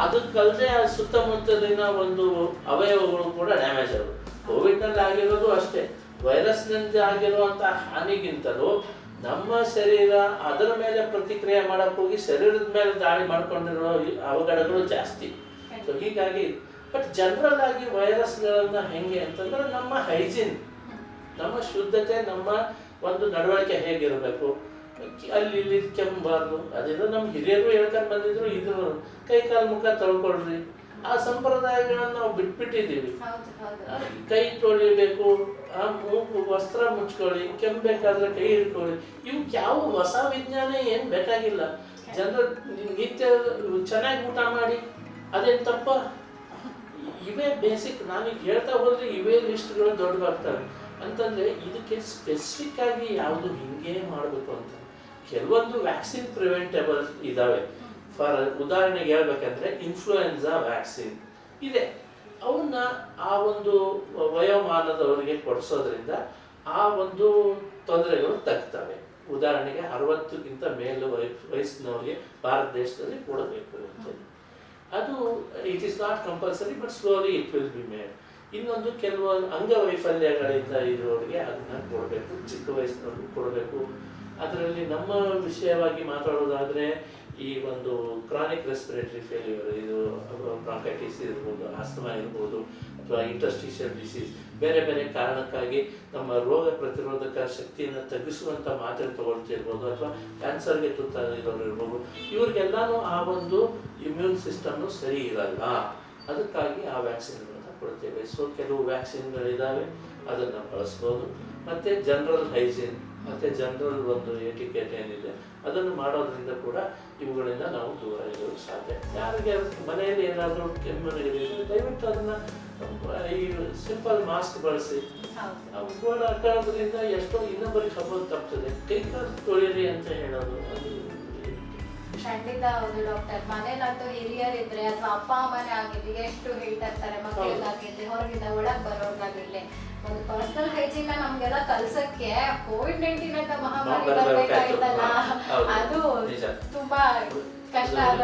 ಅದಕ್ಕಲ್ಲದೆ ಸುತ್ತಮುತ್ತಲಿನ ಒಂದು ಅವಯವಗಳು ಕೂಡ ಡ್ಯಾಮೇಜ್ ಆಗೋದು. ಕೋವಿಡ್ನಲ್ಲಿ ಆಗಿರೋದು ಅಷ್ಟೇ. ವೈರಸ್ನಿಂದ ಆಗಿರುವಂಥ ಹಾನಿಗಿಂತಲೂ ನಮ್ಮ ಶರೀರ ಅದರ ಮೇಲೆ ಪ್ರತಿಕ್ರಿಯೆ ಹೋಗಿ ಶರೀರದ ಮೇಲೆ ದಾಳಿ ಮಾಡ್ಕೊಂಡಿರೋ ಅವಘಡಗಳು ಜಾಸ್ತಿ. ಸೊ ಹೀಗಾಗಿ ಬಟ್ ಜನರಲ್ ಆಗಿ ವೈರಸ್ಗಳನ್ನ ಹೆಂಗೆ ಅಂತಂದ್ರೆ ನಮ್ಮ ಹೈಜೀನ್. ನಮ್ಮ ಶುದ್ಧತೆ ನಮ್ಮ ಒಂದು ನಡವಳಿಕೆ ಹೇಗಿರಬೇಕು? ಅಲ್ಲಿ ಇಲ್ಲಿ ಕೆಮ್ಮಬಾರ್ದು ಅದೆಲ್ಲ ನಮ್ಮ ಹಿರಿಯರು ಹೇಳ್ಕೊಂಡು ಬಂದಿದ್ರು ಇದು ಕೈ ಕಾಲು ಮುಖ ತೊಳ್ಕೊಳ್ರಿ. ಆ ಸಂಪ್ರದಾಯಗಳನ್ನು ನಾವು ಬಿಟ್ಬಿಟ್ಟಿದ್ದೀವಿ. ಕೈ ತೊಳಿಬೇಕು ಆ ಮೂಗು ವಸ್ತ್ರ ಮುಚ್ಕೊಳ್ಳಿ ಕೆಮ್ಮಬೇಕಾದ್ರೆ ಕೈ ಹಿಡ್ಕೊಳ್ಳಿ. ಇವಕ್ಕೆ ಯಾವ ಹೊಸ ವಿಜ್ಞಾನ ಏನು ಬೇಕಾಗಿಲ್ಲ. ಜನರ ನಿತ್ಯ ಚೆನ್ನಾಗಿ ಊಟ ಮಾಡಿ ಅದೇನು ತಪ್ಪ? ಇವೇ ಬೇಸಿಕ್. ನಾನೀಗ ಹೇಳ್ತಾ ಹೋದ್ರೆ ಇವೇ ಲಿಸ್ಟ್ಗಳು ದೊಡ್ಡದಾಗ್ತವೆ. ಅಂತಂದ್ರೆ ಇದಕ್ಕೆ ಸ್ಪೆಸಿಫಿಕ್ ಆಗಿ ಯಾವುದು ಹಿಂಗೆ ಮಾಡಬೇಕು ಅಂತ. ಕೆಲವೊಂದು ವ್ಯಾಕ್ಸಿನ್ ಪ್ರಿವೆಂಟೇಬಲ್ ಇದಾವೆ. ಫಾರ್ ಉದಾಹರಣೆಗೆ ಹೇಳ್ಬೇಕಂದ್ರೆ ಇನ್ಫ್ಲೂಯೆನ್ಸಾ ವ್ಯಾಕ್ಸಿನ್ ಇದೆ. ಅವನ್ನ ಆ ಒಂದು ವಯೋಮಾನದವರಿಗೆ ಕೊಡಿಸೋದ್ರಿಂದ ಆ ಒಂದು ತೊಂದರೆಗಳು ತಗ್ತವೆ. ಉದಾಹರಣೆಗೆ ಅರವತ್ತಕ್ಕಿಂತ ಮೇಲು ವಯ, ವಯಸ್ಸಿನವರಿಗೆ ಭಾರತ ದೇಶದಲ್ಲಿ ಕೊಡಬೇಕು ಅಂತ. ಅದು it is not compulsory but slowly it will be made ಇನ್ನೊಂದು ಕೆಲವು ಅಂಗವೈಫಲ್ಯಗಳಿಂದ ಇರೋರಿಗೆ ಅದನ್ನ ಕೊಡಬೇಕು, ಚಿಕ್ಕ ವಯಸ್ಸಿನವ್ರಿಗೆ ಕೊಡಬೇಕು. ಅದರಲ್ಲಿ ನಮ್ಮ ವಿಷಯವಾಗಿ ಮಾತಾಡೋದಾದ್ರೆ, ಈ ಒಂದು ಕ್ರಾನಿಕ್ ರೆಸ್ಪಿರೇಟರಿ ಫೇಲ್ಯೂರ್ ಇದು ಬ್ರಾಂಕೈಟಿಸ್ ಇರ್ಬೋದು ಆಸ್ತಮಾ ಇರ್ಬೋದು, ಅಥವಾ ಇಂಟರ್ಸ್ಟಿಷಿಯಲ್ ಡಿಸೀಸ್ ಬೇರೆ ಬೇರೆ ಕಾರಣಕ್ಕಾಗಿ ನಮ್ಮ ರೋಗ ಪ್ರತಿರೋಧಕ ಶಕ್ತಿಯನ್ನು ತಗ್ಗಿಸುವಂಥ ಮಾತ್ರೆ ತಗೊಳ್ತಿರ್ಬೋದು, ಅಥವಾ ಕ್ಯಾನ್ಸರ್ಗೆ ತುತ್ತಾಗಿರೋರು ಇರ್ಬೋದು. ಇವ್ರಿಗೆಲ್ಲಾನು ಆ ಒಂದು ಇಮ್ಯೂನ್ ಸಿಸ್ಟಮ್ನು ಸರಿ ಇರಲ್ಲ. ಅದಕ್ಕಾಗಿ ಆ ವ್ಯಾಕ್ಸಿನ್ಗಳನ್ನ ಕೊಡ್ತೇವೆ ಸೊ ಕೆಲವು ವ್ಯಾಕ್ಸಿನ್ಗಳಿದ್ದಾವೆ ಅದನ್ನು ಬಳಸ್ಬೋದು. ಮತ್ತು ಜನರಲ್ ಹೈಜೀನ್ ಮತ್ತು ಜನರಲ್ ಒಂದು ಎಟಿಕೆಟ್ ಏನಿದೆ ಅದನ್ನು ಮಾಡೋದ್ರಿಂದ ಕೂಡ ಇವುಗಳಿಂದ ನಾವು ದೂರ ಇರೋದು ಸಾಧ್ಯ. ಯಾರಿಗೆ ಮನೆಯಲ್ಲಿ ಏನಾದರೂ ಕೆಮ್ಮು ನೆಗಡಿ ಇದ್ರೆ ದಯವಿಟ್ಟು ಅದನ್ನು ಈ ಸಿಂಪಲ್ ಮಾಸ್ಕ್ ಬಳಸಿ. ಹಾಕೋದ್ರಿಂದ ಎಷ್ಟೋ ಇನ್ನೊಬ್ಬರಿಗೆ ಹಬ್ಬ ತಪ್ತದೆ. ಕೈಕಾಲು ತೊಳೆಯಿರಿ ಅಂತ ಹೇಳೋದು ಅದು ಖಂಡಿತ ಹೌದು ಡಾಕ್ಟರ್ ಮನೇಲಂತೂ ಹಿರಿಯರಿದ್ರೆ ಅಥವಾ ಅಪ್ಪ ಅಮ್ಮನೇ ಆಗಿರ್ಲಿ ಎಷ್ಟು ಹೇಳ್ತಾ ಇರ್ತಾರೆ ಮಕ್ಕಳಿಗಾಗಿರ್ಲಿ ಹೊರಗಿಂದ ಒಳಗೆ ಬರೋರ್ಗಾಗಿರ್ಲಿ ಒಂದು ಪರ್ಸನಲ್ ಹೈಜೀನ್ ನಮ್ಗೆಲ್ಲ ಕಲ್ಸಕ್ಕೆ ಕೋವಿಡ್ ನೈನ್ಟೀನ್ ಅಂತ ಮಹಾಮಾರಿ ನಾವು ಬರ್ಬೇಕಾಯ್ತಲ್ಲ. ಅದು. ತುಂಬಾ ಕಷ್ಟ ಆದ.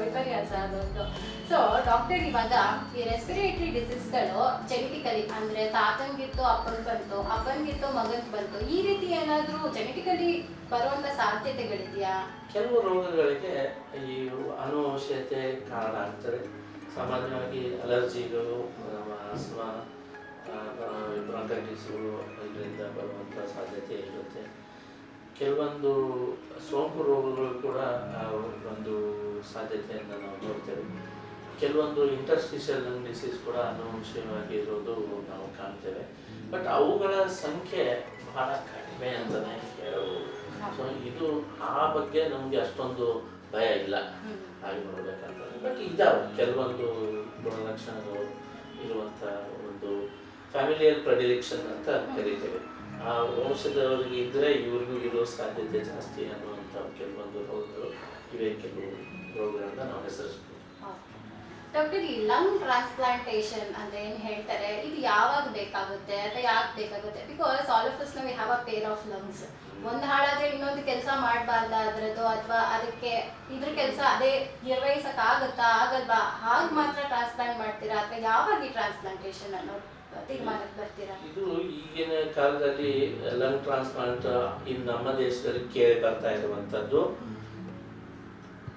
ವಿಪರ್ಯಾಸ ಅದೊಂದು ಸೊ ಡಾಕ್ಟರ್ ಇವಾಗ ಈ ರೆಸ್ಪಿರೇಟರಿ ಡಿಸೀಸ್ಗಳು ಜೆನೆಟಿಕಲಿ ಅಂದ್ರೆ ತಾತಂಗಿತ್ತು ಅಪ್ಪನ್ ಬಂತು ಅಪ್ಪನ್ಗಿತ್ತು ಮಗನ್ ಬಂತು, ಈ ರೀತಿ ಏನಾದ್ರೂ ಜೆನೆಟಿಕಲಿ ಬರುವಂತ ಸಾಧ್ಯತೆಗಳಿದೆಯಾ? ಕೆಲವು ರೋಗಗಳಿಗೆ ಈ ಅನುವಂಶೀಯತೆ ಕಾರಣ ಆಗ್ತದೆ. ಸಾಮಾನ್ಯವಾಗಿ ಅಲರ್ಜಿಗಳು ಆಸ್ಮಾ ಬ್ರಾಂಕೈಟಿಸ್ಗಳು ಇದರಿಂದ ಬರುವಂಥ ಸಾಧ್ಯತೆ ಇರುತ್ತೆ. ಕೆಲವೊಂದು ಸೋಂಕು ರೋಗಗಳು ಕೂಡ ಒಂದು ಸಾಧ್ಯತೆಯನ್ನು ನಾವು ನೋಡ್ತೇವೆ. ಕೆಲವೊಂದು ಇಂಟರ್ಸ್ಟಿಷಿಯಲ್ ಲಂಗ್ ಡಿಸೀಸ್ ಕೂಡ ಅನುವಂಶೀಯವಾಗಿ ಇರೋದು ನಾವು ಕಾಣ್ತೇವೆ. ಬಟ್ ಅವುಗಳ ಸಂಖ್ಯೆ ಬಹಳ ಕಡಿಮೆ ಅಂತಲೇ ಹೇಳಬಹುದು ಸೊ ಇದು ಆ ಬಗ್ಗೆ ನಮಗೆ ಅಷ್ಟೊಂದು ಭಯ ಇಲ್ಲ. ಹಾಗೆ ನೋಡ್ಬೇಕಂತಂದ್ರೆ. ಬಟ್ ಇದಾವೆ. ಕೆಲವೊಂದು ಗುಣಲಕ್ಷಣಗಳು ಇರುವಂಥ ಒಂದು ಫ್ಯಾಮಿಲಿಯಲ್ ಪ್ರಡಿಲಿಕ್ಷನ್ ಅಂತ ಕರಿತೇವೆ. ಆ ವಂಶದವರಿಗೆ ಇದ್ದರೆ ಇವ್ರಿಗೂ ಇರೋ ಸಾಧ್ಯತೆ ಜಾಸ್ತಿ ಅನ್ನುವಂಥ ಕೆಲವೊಂದು ರೋಗಗಳು. ಇವೆ ಕೆಲವು ರೋಗಗಳನ್ನ ನಾವು ಹೆಸರಿಸ್ಬೋದು. ಡಾಕ್ಟರ್ ಈ ಲಂಗ್ ಟ್ರಾನ್ಸ್ಪ್ಲಾಂಟೇಶನ್ ಅಂತ ಏನ್ ಹೇಳ್ತಾರೆ ಇದು ಯಾವಾಗ ಬೇಕಾಗುತ್ತೆ ಅಥವಾ ಯಾಕೆ ಬೇಕಾಗುತ್ತೆ? ಬಿಕಾಸ್ ಆಲ್ ಆಫ್ ಅಸ್ ನಾವು have a pair of lungs ಒಂದು ಹಾಳಾದ್ರೆ ಇನ್ನೊಂದು ಕೆಲಸ ಮಾಡಬಾರ್ದ ಅದ್ರದ್ದು ಅಥವಾ ಅದಕ್ಕೆ ಇದ್ರ ಕೆಲಸ ಅದೇ ನಿರ್ವಹಿಸಕ್ ಆಗುತ್ತಾ ಆಗಲ್ವಾ? ಹಾಗೆ ಮಾತ್ರ ಟ್ರಾನ್ಸ್ಪ್ಲಾಂಟ್ ಮಾಡ್ತೀರಾ? ಅಥವಾ ಯಾವಾಗ ಈ ಟ್ರಾನ್ಸ್ಪ್ಲಾಂಟೇಶನ್ ಅನ್ನೋ ತೀರ್ಮಾನಕ್ಕೆ ಬರ್ತೀರಾ? ಇದು ಈಗಿನ ಕಾಲದಲ್ಲಿ ಲಂಗ್ ಟ್ರಾನ್ಸ್ಪ್ಲಾಂಟ್ ಇನ್ನು ನಮ್ಮ ದೇಶದಲ್ಲಿ ಕೇಳಿ ಬರ್ತಾ ಇರುವಂಥದ್ದು.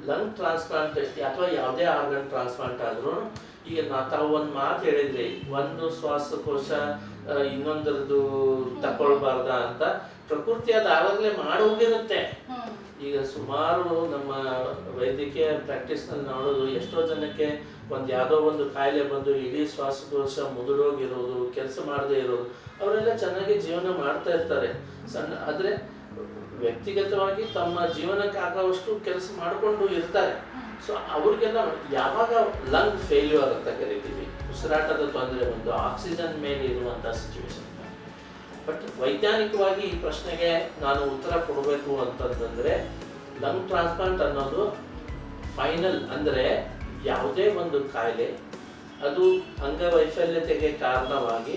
ಲಂಗ್ ಟ್ರಾನ್ಸ್ಪ್ಲಾಂಟ್ ಅಥವಾ ಯಾವುದೇ ಆರ್ಗನ್ ಟ್ರಾನ್ಸ್ಪ್ಲಾಂಟ್ ಆದ್ರೂ ಈಗ ನಾ ತಾವು ಒಂದು ಮಾತು ಹೇಳಿದ್ರಿ ಒಂದು ಶ್ವಾಸಕೋಶ ಇನ್ನೊಂದರದ್ದು ತಕೊಳ್ಬಾರ್ದ ಅಂತ ಪ್ರಕೃತಿ ಅದು ಆವಾಗಲೇ ಮಾಡೋಗಿರುತ್ತೆ ಈಗ ಸುಮಾರು ನಮ್ಮ ವೈದ್ಯಕೀಯ ಪ್ರಾಕ್ಟೀಸ್ನಲ್ಲಿ ನೋಡೋದು ಎಷ್ಟೋ ಜನಕ್ಕೆ ಒಂದು ಯಾವುದೋ ಒಂದು ಕಾಯಿಲೆ ಬಂದು ಇಡೀ ಶ್ವಾಸಕೋಶ ಮುದುಡೋಗಿರೋದು ಕೆಲಸ ಮಾಡದೇ ಇರೋದು ಅವರೆಲ್ಲ ಚೆನ್ನಾಗಿ ಜೀವನ ಮಾಡ್ತಾ ಇರ್ತಾರೆ. ಸಣ್ಣ ಆದರೆ ವ್ಯಕ್ತಿಗತವಾಗಿ ತಮ್ಮ ಜೀವನಕ್ಕೆ ಆಗುವಷ್ಟು ಕೆಲಸ ಮಾಡಿಕೊಂಡು ಇರ್ತಾರೆ. ಸೊ ಅವ್ರಿಗೆಲ್ಲ ಯಾವಾಗ ಲಂಗ್ ಫೇಲ್ಯೂರ್ ಅಂತ ಕರಿತೀವಿ? ಉಸಿರಾಟದ ತೊಂದರೆ ಒಂದು ಆಕ್ಸಿಜನ್ ಮೇಲೆ ಇರುವಂಥ ಸಿಚುವೇಶನ್ ಬಟ್ ವೈಜ್ಞಾನಿಕವಾಗಿ ಈ ಪ್ರಶ್ನೆಗೆ ನಾನು ಉತ್ತರ ಕೊಡಬೇಕು ಅಂತಂದ್ರೆ ಲಂಗ್ ಟ್ರಾನ್ಸ್ಪ್ಲಾಂಟ್ ಅನ್ನೋದು ಫೈನಲ್ ಅಂದರೆ ಯಾವುದೇ ಒಂದು ಕಾಯಿಲೆ ಅದು ಅಂಗವೈಫಲ್ಯತೆಗೆ ಕಾರಣವಾಗಿ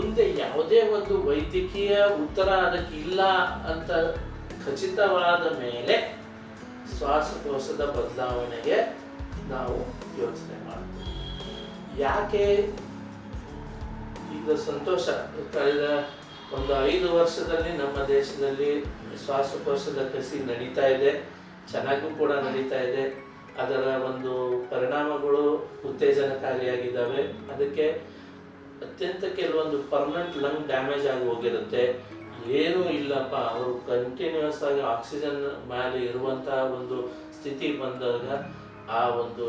ಮುಂದೆ ಯಾವುದೇ ಒಂದು ವೈದ್ಯಕೀಯ ಉತ್ತರ ಅದಕ್ಕೆ ಇಲ್ಲ ಅಂತ ಖಚಿತವಾದ ಮೇಲೆ ಶ್ವಾಸಕೋಶದ ಬದಲಾವಣೆಗೆ ನಾವು ಯೋಚನೆ ಮಾಡ್ತೀವಿ. ಯಾಕೆ ಈಗ ಸಂತೋಷ? ಕಳೆದ ಒಂದು ಐದು ವರ್ಷದಲ್ಲಿ ನಮ್ಮ ದೇಶದಲ್ಲಿ ಶ್ವಾಸಕೋಶದ ಕಸಿ ನಡೀತಾ ಇದೆ, ಚೆನ್ನಾಗೂ ಕೂಡ ನಡೀತಾ ಇದೆ. ಅದರ ಒಂದು ಪರಿಣಾಮಗಳು ಉತ್ತೇಜನಕಾರಿಯಾಗಿದ್ದಾವೆ. ಅದಕ್ಕೆ ಅತ್ಯಂತ ಕೆಲವೊಂದು ಪರ್ಮನೆಂಟ್ ಲಂಗ್ ಡ್ಯಾಮೇಜ್ ಆಗಿ ಹೋಗಿರುತ್ತೆ. ಏನೂ ಇಲ್ಲಪ್ಪ, ಅವರು ಕಂಟಿನ್ಯೂಸ್ ಆಗಿ ಆಕ್ಸಿಜನ್ ಮೇಲೆ ಇರುವಂಥ ಒಂದು ಸ್ಥಿತಿ ಬಂದಾಗ ಆ ಒಂದು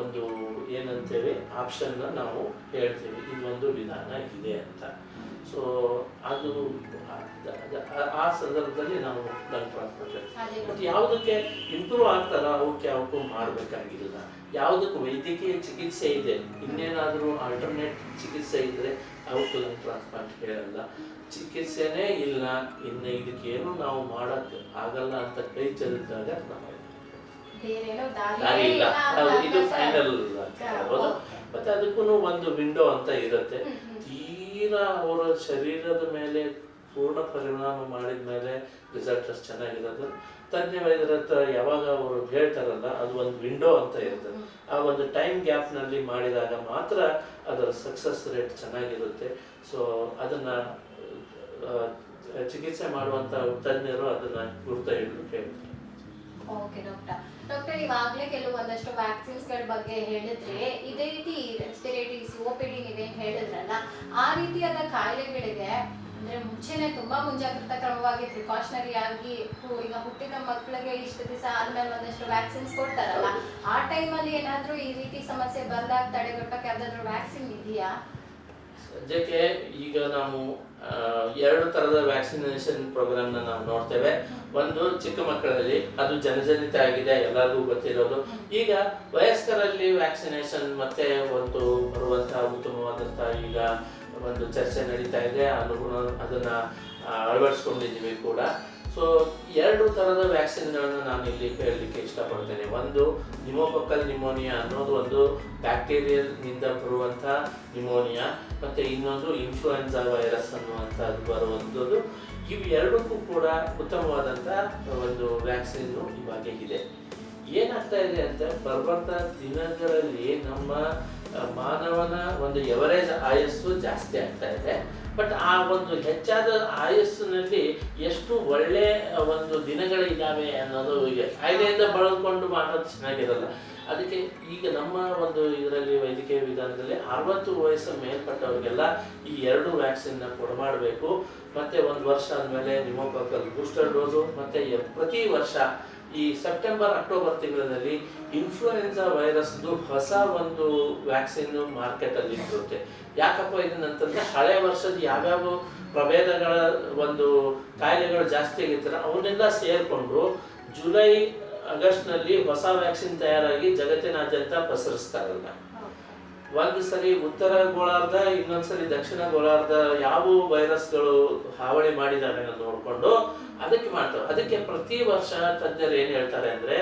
ಒಂದು ಏನಂತೇವೆ ಆಪ್ಷನ್ನ ನಾವು ಹೇಳ್ತೀವಿ. ಇದೊಂದು ವಿಧಾನ ಇದೆ ಅಂತ. ಸೊ ಅದು ಆ- ಸಂದರ್ಭದಲ್ಲಿ ನಾವು ಲಂಗ್ ಟ್ರಾನ್ಸ್ಪ್ಲಾಂಟ್ ಬಟ್ ಯಾವುದಕ್ಕೆ ಇಂಪ್ರೂವ್ ಆಗ್ತಾರ ಅವಕ್ಕೆ ಅವಕ್ಕೂ ಮಾಡಬೇಕಾಗಿಲ್ಲ. ಯಾವುದಕ್ಕೆ ವೈದ್ಯಕೀಯ ಚಿಕಿತ್ಸೆ ಇದೆ. ಇನ್ನೇನಾದರೂ ಆಲ್ಟರ್ನೇಟ್ ಚಿಕಿತ್ಸೆ ಇದ್ದರೆ ಅವಕ್ಕೆ ಲಂಗ್ ಟ್ರಾನ್ಸ್ಪ್ಲಾಂಟ್ ಹೇಳಲ್ಲ. ಚಿಕಿತ್ಸೆನೇ ಇಲ್ಲ. ಇನ್ನು ಏನು ನಾವು ಮಾಡೋಕ್ಕೆ ಆಗಲ್ಲ ಅಂತ ಕೈ ಚೆಲ್ಲಿದಾಗ ನಾವು ದಾರಿ ಇಲ್ಲ. ಇದು ಫೈನಲ್. ಮತ್ತೆ ಅದಕ್ಕೂ ಒಂದು ವಿಂಡೋ ಅಂತ ಇರುತ್ತೆ. ತೀರಾ ಅವರ ಶರೀರದ ಮೇಲೆ ಪೂರ್ಣ ಪರಿಣಾಮ ಮಾಡಿದ ಮೇಲೆ ರಿಸಲ್ಟ್ ಅಷ್ಟು ಚೆನ್ನಾಗಿರೋದು ತಜ್ಞ ವೈದ್ಯರ ಹತ್ರ ಯಾವಾಗ ಅವರು ಹೇಳ್ತಾರಲ್ಲ ಅದು ಒಂದು ವಿಂಡೋ ಅಂತ ಇರುತ್ತೆ. ಆ ಒಂದು ಟೈಮ್ ಗ್ಯಾಪ್ನಲ್ಲಿ ಮಾಡಿದಾಗ ಮಾತ್ರ ಅದರ ಸಕ್ಸಸ್ ರೇಟ್ ಚೆನ್ನಾಗಿರುತ್ತೆ. ಸೊ ಅದನ್ನ ಚಿಕಿತ್ಸೆ ಮಾಡುವಂತ ತಜ್ಞರು ಅದನ್ನ ಗುರುತ ಹಿಡಿದು ಹೇಳ್ತಾರೆ ಓಕೆ ಡಾಕ್ಟರ್ ಡಾಕ್ಟರ್, ಇವಾಗಲೇ ಕೆಲವೊಂದಷ್ಟು ವ್ಯಾಕ್ಸಿನ್ಸ್ಗಳ ಬಗ್ಗೆ ಹೇಳಿದ್ರೆ, ಇದೇ ರೀತಿ ರೆಸ್ಪಿರೇಟರಿ ಸಿಒಪಿಡಿ ನೀವೇ ಹೇಳಿದ್ರಲ್ಲ, ಆ ರೀತಿಯಾದ ಕಾಯಿಲೆಗಳಿಗೆ ಅಂದ್ರೆ ಮುಂಚೆನೆ ತುಂಬಾ ಮುಂಜಾಗ್ರತಾ ಕ್ರಮವಾಗಿ ಪ್ರಿಕಾಷನರಿ ಆಗಿ ಈಗ ಹುಟ್ಟಿದ ಮಕ್ಕಳಿಗೆ ಇಷ್ಟು ದಿವಸ ಆದ್ಮೇಲೆ ಒಂದಷ್ಟು ವ್ಯಾಕ್ಸಿನ್ಸ್ ಕೊಡ್ತಾರಲ್ಲ, ಆ ಟೈಮಲ್ಲಿ ಏನಾದ್ರೂ ಈ ರೀತಿ ಸಮಸ್ಯೆ ಬಂದಾಗ ತಡೆಗಟ್ಟಕ್ಕೆ ಯಾವ್ದಾದ್ರು ವ್ಯಾಕ್ಸಿನ್ ಇದೆಯಾ? ಸದ್ಯಕ್ಕೆ ಈಗ ನಾವು ಎರಡು ತರದ ವ್ಯಾಕ್ಸಿನೇಷನ್ ಪ್ರೋಗ್ರಾಮ್ನ ನಾವು ನೋಡ್ತೇವೆ. ಒಂದು ಚಿಕ್ಕ ಮಕ್ಕಳಲ್ಲಿ, ಅದು ಜನಜನಿತ ಆಗಿದೆ, ಎಲ್ಲರಿಗೂ ಗೊತ್ತಿರೋದು. ಈಗ ವಯಸ್ಕರಲ್ಲಿ ವ್ಯಾಕ್ಸಿನೇಷನ್ ಮತ್ತೆ ಒಂದು ಬರುವಂತಹ ಉತ್ತಮವಾದಂತಹ ಈಗ ಒಂದು ಚರ್ಚೆ ನಡೀತಾ ಇದೆ. ಅನುಗುಣ ಅದನ್ನ ಅಳವಡಿಸ್ಕೊಂಡಿದ್ದೀವಿ ಕೂಡ. ಸೊ ಎರಡು ಥರದ ವ್ಯಾಕ್ಸಿನ್ಗಳನ್ನು ನಾನು ಇಲ್ಲಿ ಹೇಳಲಿಕ್ಕೆ ಇಷ್ಟಪಡ್ತೇನೆ. ಒಂದು ನಿಮೋಕೊಕ್ಕಲ್ ನಿಮೋನಿಯಾ ಅನ್ನೋದು ಒಂದು ಬ್ಯಾಕ್ಟೀರಿಯಲ್ನಿಂದ ಬರುವಂಥ ನಿಮೋನಿಯಾ ಮತ್ತು ಇನ್ನೊಂದು ಇನ್ಫ್ಲೂಯೆನ್ಸಾ ವೈರಸ್ ಅನ್ನುವಂಥದ್ದು ಬರುವಂಥದ್ದು. ಇವು ಎರಡಕ್ಕೂ ಕೂಡ ಉತ್ತಮವಾದಂಥ ಒಂದು ವ್ಯಾಕ್ಸಿನ್ನು ಇವಾಗ ಇದೆ. ಏನಾಗ್ತಾ ಇದೆ ಅಂತ ಬರ್ಬರ್ತಾ ದಿನಗಳಲ್ಲಿ ನಮ್ಮ ಮಾನವನ ಒಂದು ಎವರೇಜ್ ಆಯಸ್ಸು ಜಾಸ್ತಿ ಆಗ್ತಾ ಇದೆ. ಬಟ್ ಆ ಒಂದು ಹೆಚ್ಚಾದ ಆಯಸ್ಸಿನಲ್ಲಿ ಎಷ್ಟು ಒಳ್ಳೆ ಒಂದು ದಿನಗಳಿದ್ದಾವೆ ಅನ್ನೋದು ಈಗ ಕಾಯಿಲೆಯಿಂದ ಬಳಲ್ಕೊಂಡು ಮಾಡೋದು ಚೆನ್ನಾಗಿರಲ್ಲ. ಅದಕ್ಕೆ ಈಗ ನಮ್ಮ ಒಂದು ಇದರಲ್ಲಿ, ವೈದ್ಯಕೀಯ ವಿಧಾನದಲ್ಲಿ ಅರವತ್ತು ವಯಸ್ಸು ಮೇಲ್ಪಟ್ಟವರಿಗೆಲ್ಲ ಈ ಎರಡು ವ್ಯಾಕ್ಸಿನ್ನ ಕೊಡಮಾಡಬೇಕು ಮತ್ತೆ ಒಂದು ವರ್ಷ ಅಂದಮೇಲೆ ನಿಮ್ಮ ಪಕ್ಕದಲ್ಲಿ ಬೂಸ್ಟರ್ ಡೋಸು, ಮತ್ತೆ ಪ್ರತಿ ವರ್ಷ ಈ ಸೆಪ್ಟೆಂಬರ್ ಅಕ್ಟೋಬರ್ ತಿಂಗಳಲ್ಲಿ ಇನ್ಫ್ಲೂಯೆನ್ಸಾ ವೈರಸ್ದು ಹೊಸ ಒಂದು ವ್ಯಾಕ್ಸಿನ್ ಮಾರ್ಕೆಟ್ ಅಲ್ಲಿ ಇರುತ್ತೆ. ಯಾಕಪ್ಪ ಇದನ್ನಂತಂದ್ರೆ ಹಳೆ ವರ್ಷದ ಯಾವ್ಯಾವ ಪ್ರಭೇದಗಳ ಒಂದು ಕಾಯಿಲೆಗಳು ಜಾಸ್ತಿ ಆಗಿರ್ತಾರೆ ಅವನ್ನೆಲ್ಲ ಸೇರ್ಕೊಂಡು ಜುಲೈ ಆಗಸ್ಟ್ನಲ್ಲಿ ಹೊಸ ವ್ಯಾಕ್ಸಿನ್ ತಯಾರಾಗಿ ಜಗತ್ತಿನಾದ್ಯಂತ ಪಸರಿಸ್ತಾರಲ್ಲ. ಒಂದು ಸರಿ ಉತ್ತರ ಗೋಳಾರ್ಧ, ಇನ್ನೊಂದ್ಸರಿ ದಕ್ಷಿಣ ಗೋಳಾರ್ಧ ಯಾವ ವೈರಸ್ಗಳು ಹಾವಳಿ ಮಾಡಿದಾವೆ ನೋಡ್ಕೊಂಡು ಅದಕ್ಕೆ ಮಾಡ್ತಾರೆ. ಅದಕ್ಕೆ ಪ್ರತಿ ವರ್ಷ ತಜ್ಞರು ಏನ್ ಹೇಳ್ತಾರೆ ಅಂದ್ರೆ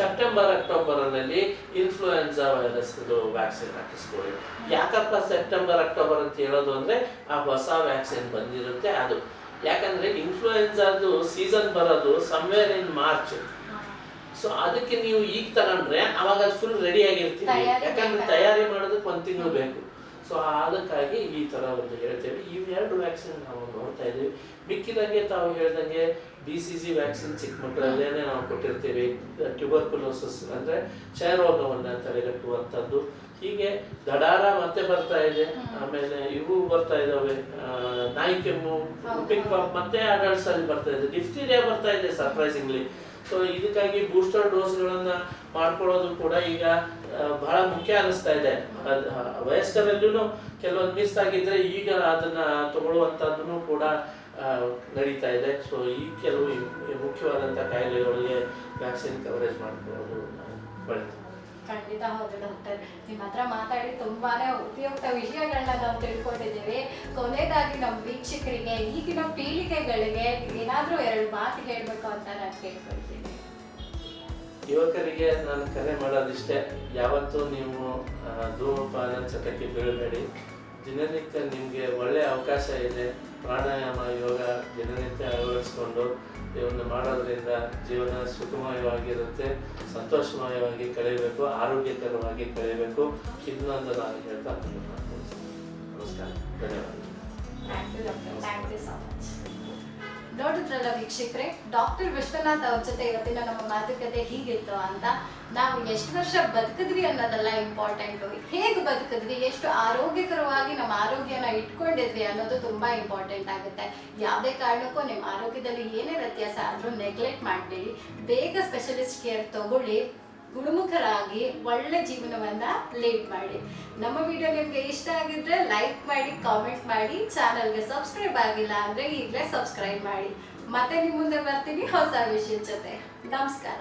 ಸೆಪ್ಟೆಂಬರ್ ಅಕ್ಟೋಬರ್ನಲ್ಲಿ ಇನ್ಫ್ಲೂಯೆನ್ಸಾ ವೈರಸ್ ವ್ಯಾಕ್ಸಿನ್ ಹಾಕಿಸ್ಕೊಳ್ಳಿ ಯಾಕಪ್ಪ ಸೆಪ್ಟೆಂಬರ್ ಅಕ್ಟೋಬರ್ ಅಂತ ಹೇಳೋದು ಅಂದ್ರೆ ಆ ಹೊಸ ವ್ಯಾಕ್ಸಿನ್ ಬಂದಿರುತ್ತೆ ಅದು. ಯಾಕಂದ್ರೆ ಇನ್ಫ್ಲೂಯೆನ್ಸಾದು ಸೀಸನ್ ಬರೋದು ಸಮ್ವೇರ್ ಇನ್ ಮಾರ್ಚ್ ಸೊ ಅದಕ್ಕೆ ನೀವು ಈಗ ತಗೊಂಡ್ರೆ ಅವಾಗ ಫುಲ್ ರೆಡಿ ಆಗಿರ್ತೀವಿ. ಯಾಕಂದ್ರೆ ತಯಾರಿ ಮಾಡೋದಕ್ಕೆ ಒಂದು ತಿಂಗಳು ಬೇಕು. ಸೊ ಅದಕ್ಕಾಗಿ ಈ ತರ ಒಂದು ಹೇಳ್ತೇವೆ. ಇವೆರಡು ವ್ಯಾಕ್ಸಿನ್ ನಾವು ನೋಡ್ತಾ ಇದ್ದೀವಿ. ಮಿಕ್ಕಿದಂಗೆ ತಾವು ಹೇಳ್ದಂಗೆ ಬಿ ಸಿ ಸಿ ವ್ಯಾಕ್ಸಿನ್ ಚಿಕ್ಕ ಮಕ್ಕಳಲ್ಲೇನೆ ನಾವು ಕೊಟ್ಟಿರ್ತೀವಿ. ಟ್ಯೂಬರ್ಕುಲೋಸಸ್ ಅಂದ್ರೆ ಕ್ಷಯರೋಗವನ್ನು ತಡೆಗಟ್ಟುವಂಥದ್ದು. ಹೀಗೆ ದಡಾರ ಮತ್ತೆ ಬರ್ತಾ ಇದೆ. ಆಮೇಲೆ ಇವು ಬರ್ತಾ ಇದಾವೆ. ಆ, ನಾಯಿ ಕೆಮ್ಮು. ಪಿಂಕ್ ಪಾಪ್ ಮತ್ತೆ ಅಡಲ್ಟ್ಸ್ ಅಲ್ಲಿ ಬರ್ತಾ ಇದೆ. ಡಿಫ್ತೀರಿಯಾ ಬರ್ತಾ ಇದೆ ಸರ್ಪ್ರೈಸಿಂಗ್ಲಿ ಸೊ ಇದಕ್ಕಾಗಿ ಬೂಸ್ಟರ್ ಡೋಸ್ಗಳನ್ನ ಮಾಡ್ಕೊಳ್ಳೋದು ಕೂಡ ಈಗ ಬಹಳ ಮುಖ್ಯ ಅನಿಸ್ತಾ ಇದೆ. ವಯಸ್ಕರಲ್ಲೂ ಕೆಲವೊಂದು ಮಿಸ್ ಆಗಿದ್ರೆ ಈಗ ಅದನ್ನ ತಗೊಳ್ಳುವಂತದ್ದು ಕೂಡ ನಡೀತಾ ಇದೆ. ಸೊ ಈ ಕೆಲವು ಮುಖ್ಯವಾದಂಥ ಕಾಯಿಲೆಗಳಿಗೆ ವ್ಯಾಕ್ಸಿನ್ ಕವರೇಜ್ ಮಾಡ್ಕೊಳ್ಳೋದು ಒಳ್ಳೆಯದು ಖಂಡಿತ ಹೌದು ಡಾಕ್ಟರ್ ನಿಮ್ಮ ಹತ್ರ ಮಾತಾಡಿ ತುಂಬಾನೇ ಉಪಯುಕ್ತ ವಿಷಯಗಳನ್ನ ನಾವು ತಿಳ್ಕೊಂಡಿದ್ದೀವಿ. ಕೊನೆಯದಾಗಿ ನಮ್ಮ ವೀಕ್ಷಕರಿಗೆ, ಈಗಿನ ಪೀಳಿಗೆಗಳಿಗೆ ಏನಾದರೂ ಎರಡು ಮಾತು ಹೇಳಬೇಕು ಅಂತ ನಾನು ಕೇಳ್ಕೊಳ್ತೀನಿ. ಯುವಕರಿಗೆ ನಾನು ಕರೆ ಮಾಡೋದಿಷ್ಟೇ. ಯಾವತ್ತೂ ನೀವು ಧೂಮಪಾನ ಚಟಕ್ಕೆ ಬೀಳಬೇಡಿ. ದಿನನಿತ್ಯ ನಿಮಗೆ ಒಳ್ಳೆಯ ಅವಕಾಶ ಇದೆ. ಪ್ರಾಣಾಯಾಮ, ಯೋಗ ದಿನನಿತ್ಯ ಅಳವಡಿಸ್ಕೊಂಡು ಇವನ್ನು ಮಾಡೋದ್ರಿಂದ ಜೀವನ ಸುಖಮಯವಾಗಿರುತ್ತೆ, ಸಂತೋಷಮಯವಾಗಿ ಕಳೆಯಬೇಕು, ಆರೋಗ್ಯಕರವಾಗಿ ಕಳೆಯಬೇಕು. ಇದನ್ನೊಂದು ನಾನು ಹೇಳ್ತಾ. ನಮಸ್ಕಾರ. ಧನ್ಯವಾದ ನೋಡಿದ್ರಲ್ಲ ವೀಕ್ಷಕರೇ, ಡಾಕ್ಟರ್ ವಿಶ್ವನಾಥ್ ಅವ್ರ ಜೊತೆ ಇವತ್ತಿನ ನಮ್ಮ ಮಾತುಕತೆ ಹೀಗಿತ್ತು ಅಂತ. ನಾವು ಎಷ್ಟು ವರ್ಷ ಬದುಕಿದ್ವಿ ಅನ್ನೋದೆಲ್ಲ ಇಂಪಾರ್ಟೆಂಟು ಹೇಗೆ ಬದುಕಿದ್ವಿ, ಎಷ್ಟು ಆರೋಗ್ಯಕರವಾಗಿ ನಮ್ಮ ಆರೋಗ್ಯನ ಇಟ್ಕೊಂಡಿದ್ವಿ ಅನ್ನೋದು ತುಂಬಾ ಇಂಪಾರ್ಟೆಂಟ್ ಆಗುತ್ತೆ. ಯಾವುದೇ ಕಾರಣಕ್ಕೂ ನಿಮ್ಮ ಆರೋಗ್ಯದಲ್ಲಿ ಏನೇ ವ್ಯತ್ಯಾಸ ಆದರೂ ನೆಗ್ಲೆಕ್ಟ್ ಮಾಡಬೇಡಿ. ಬೇಗ ಸ್ಪೆಷಲಿಸ್ಟ್ ಕೇರ್ ತಗೊಳ್ಳಿ. ಗುಣಮುಖರಾಗಿ ಒಳ್ಳೆ ಜೀವನವನ್ನ ಲೀಡ್ ಮಾಡಿ. ನಮ್ಮ ವಿಡಿಯೋ ನಿಮ್ಗೆ ಇಷ್ಟ ಆಗಿದ್ರೆ ಲೈಕ್ ಮಾಡಿ ಕಾಮೆಂಟ್ ಮಾಡಿ ಚಾನಲ್ಗೆ ಸಬ್ಸ್ಕ್ರೈಬ್ ಆಗಿಲ್ಲ ಅಂದ್ರೆ ಈಗಲೇ ಸಬ್ಸ್ಕ್ರೈಬ್ ಮಾಡಿ. ಮತ್ತೆ ನಿಮ್ಮ ಮುಂದೆ ಬರ್ತೀನಿ, ಹೊಸ ವಿಷಯದ ಜೊತೆ. ನಮಸ್ಕಾರ.